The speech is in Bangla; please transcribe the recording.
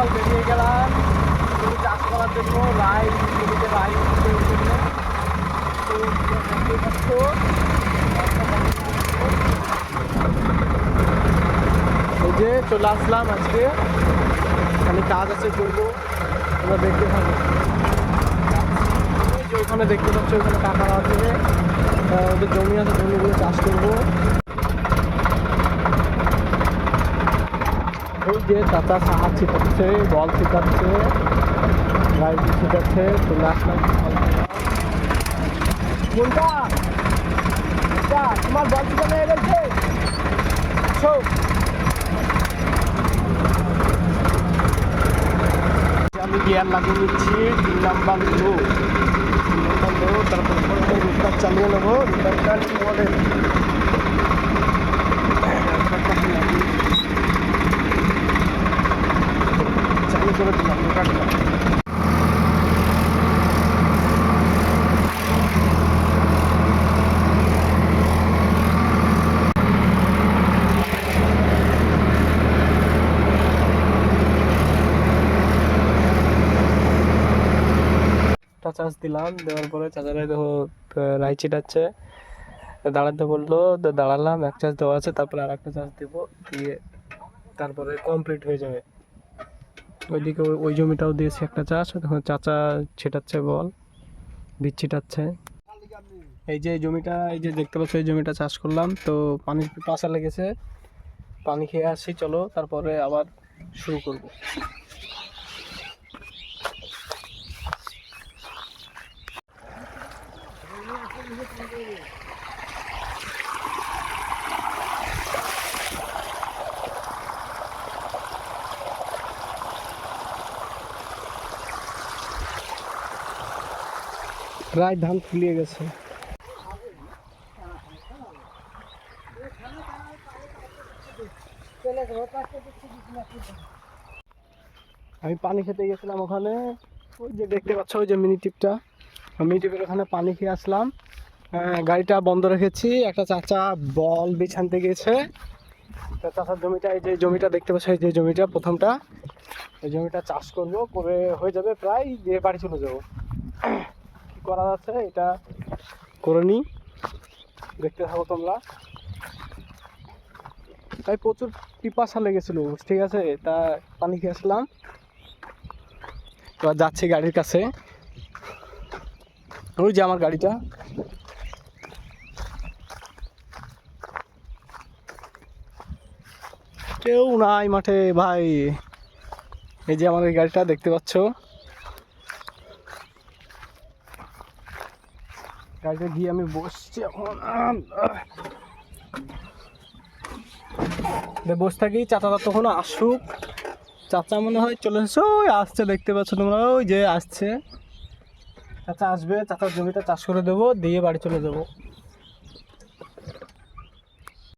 সকাল বেরিয়ে গেলাম। চাষ করার জন্য রাই জমিতে রাই তো এই যে চলে আসলাম আজকে। খালি কাজ আছে করব। তোমরা দেখতে থাকো। যে ওখানে দেখতে পাচ্ছ, ওখানে কাকারা আছে। ওদের জমি আছে, জমিগুলো চাষ করব। যে চাচা সাহায্য ছিটাচ্ছে বল ছিটাচ্ছে গাড়ি ছিটাচ্ছে চলে আসলাম। কোনটা? তোমার বল ছিটানো হয়ে গেছে। আমি গিয়ার লাগিয়ে নিচ্ছি তিন নাম্বার লো। তিন নাম্বার লো তারপর রুটার চালিয়ে নেব। রুটারটা মডেল চালু করে দিলাম চার্জ দিলাম, দেওয়ার পরে চার্জারে দেখো রাই চিটাচ্ছে দাঁড়াতে বলল দাঁড়ালাম, এক চার্জ দেওয়া আছে, তারপরে আর একটা চার্জ দেবো, দিয়ে তারপরে কমপ্লিট হয়ে যাবে। ওইদিকে ওই- জমিটাও দিয়েছি একটা চাষ দেখো চাচা ছিটাচ্ছে বল, বীজ ছিটাচ্ছে। এই যে জমিটা, এই যে দেখতে পাচ্ছ, এই জমিটা চাষ করলাম। তো পানির পিপাসা লেগেছে, পানি খেয়ে আসি, চলো, তারপরে আবার শুরু করব। প্রায় ধান ফুলিয়ে গেছে। আমি পানি খেতে গেছিলাম ওখানে। ওই যে দেখতে পাচ্ছ ওই যে মিনি টিপটা। মিনি টিপের ওখানে পানি খেয়ে আসলাম। আহ, গাড়িটা বন্ধ রেখেছি। একটা চাচা বল বিছানতে গেছে। তা চাচার জমিটা এই যে জমিটা দেখতে পাচ্ছ এই যে জমিটা প্রথমটা। এই জমিটা চাষ করব করে হয়ে যাবে প্রায় দিয়ে বাড়ি চলে যাব। করা যাচ্ছে এটা করে নিই। দেখতে থাকো তোমরা। তাই প্রচুর পিপাসা লেগেছিল, ঠিক আছে? তা পানি খেয়েছিলাম এবার যাচ্ছি গাড়ির কাছে। ওই যে আমার গাড়িটা। কেউ নাই মাঠে, ভাই। এই যে আমার এই গাড়িটা, দেখতে পাচ্ছ? গাড়িতে গিয়ে আমি বসছি এখন। বসে থাকি, চাচা তখন আসুক। চাচা মনে হয় চলে এসো ওই আসছে, দেখতে পাচ্ছ তোমরা, ওই যে আসছে। চাচা আসবে, চাচার জমিটা চাষ করে দেবো, দিয়ে বাড়ি চলে যাব।